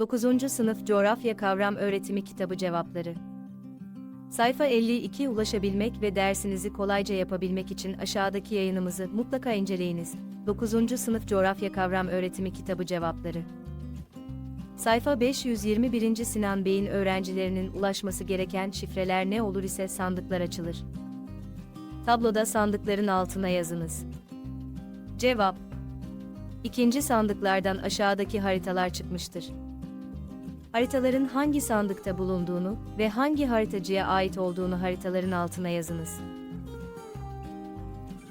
9. Sınıf Coğrafya Kavram Öğretimi Kitabı Cevapları Sayfa 52 ulaşabilmek ve dersinizi kolayca yapabilmek için aşağıdaki yayınımızı mutlaka inceleyiniz. 9. Sınıf Coğrafya Kavram Öğretimi Kitabı Cevapları Sayfa 521. Sinan Bey'in öğrencilerinin ulaşması gereken şifreler ne olur ise sandıklar açılır. Tabloda sandıkların altına yazınız. Cevap İkinci sandıklardan aşağıdaki haritalar çıkmıştır. Haritaların hangi sandıkta bulunduğunu ve hangi haritacıya ait olduğunu haritaların altına yazınız.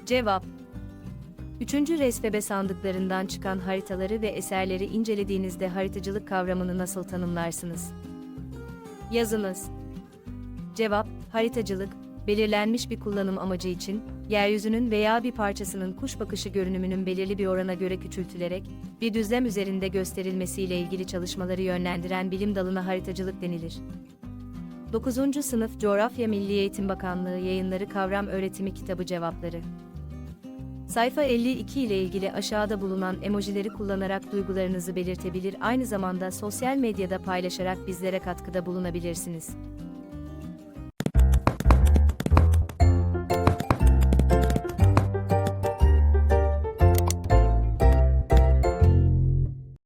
Cevap Üçüncü resbebe sandıklarından çıkan haritaları ve eserleri incelediğinizde haritacılık kavramını nasıl tanımlarsınız? Yazınız. Cevap, haritacılık, belirlenmiş bir kullanım amacı için, yeryüzünün veya bir parçasının kuş bakışı görünümünün belirli bir orana göre küçültülerek, bir düzlem üzerinde gösterilmesiyle ilgili çalışmaları yönlendiren bilim dalına haritacılık denilir. 9. Sınıf Coğrafya Milli Eğitim Bakanlığı Yayınları Kavram Öğretimi Kitabı Cevapları Sayfa 52 ile ilgili aşağıda bulunan emojileri kullanarak duygularınızı belirtebilir aynı zamanda sosyal medyada paylaşarak bizlere katkıda bulunabilirsiniz.